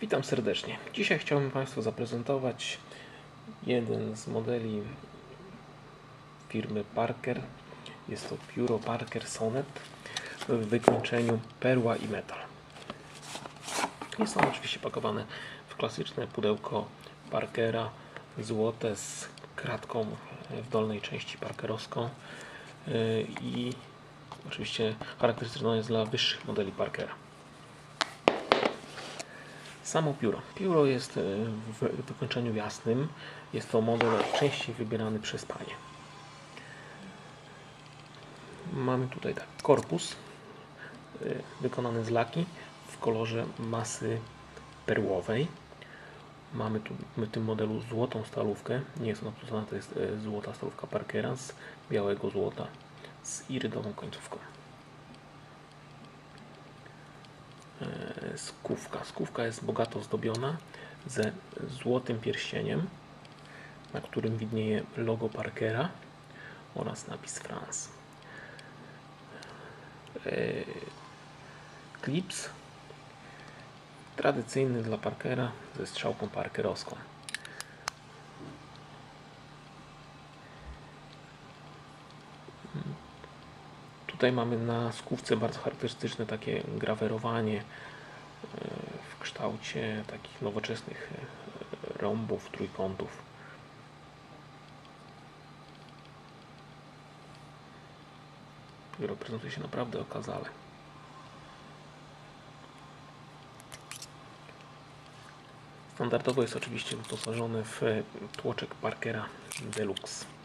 Witam serdecznie. Dzisiaj chciałbym Państwu zaprezentować jeden z modeli firmy Parker. Jest to pióro Parker Sonnet w wykończeniu perła i metal. Jest on oczywiście pakowany w klasyczne pudełko Parkera złote z kratką w dolnej części parkerowską Yy, i oczywiście charakterystyczną jest dla wyższych modeli Parkera. Samo pióro. Pióro jest e, w wykończeniu jasnym. Jest to model częściej wybierany przez panie. Mamy tutaj tak korpus e, wykonany z laki w kolorze masy perłowej. Mamy tu w tym modelu złotą stalówkę. Nie jest ona obsłużona, to jest e, złota stalówka Parkera z białego złota z irydową końcówką. Skówka. Skówka jest bogato zdobiona ze złotym pierścieniem, na którym widnieje logo Parkera oraz napis France. Klips tradycyjny dla Parkera ze strzałką parkerowską. Tutaj mamy na skówce bardzo charakterystyczne takie grawerowanie w kształcie takich nowoczesnych e, rąbów, trójkątów. Pióro prezentuje się naprawdę okazale. Standardowo jest oczywiście wyposażony w tłoczek Parkera Deluxe.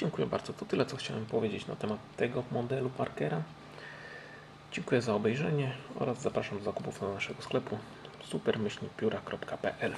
Dziękuję bardzo. To tyle, co chciałem powiedzieć na temat tego modelu Parkera. Dziękuję za obejrzenie oraz zapraszam do zakupów na naszego sklepu supermyślnikpióra.pl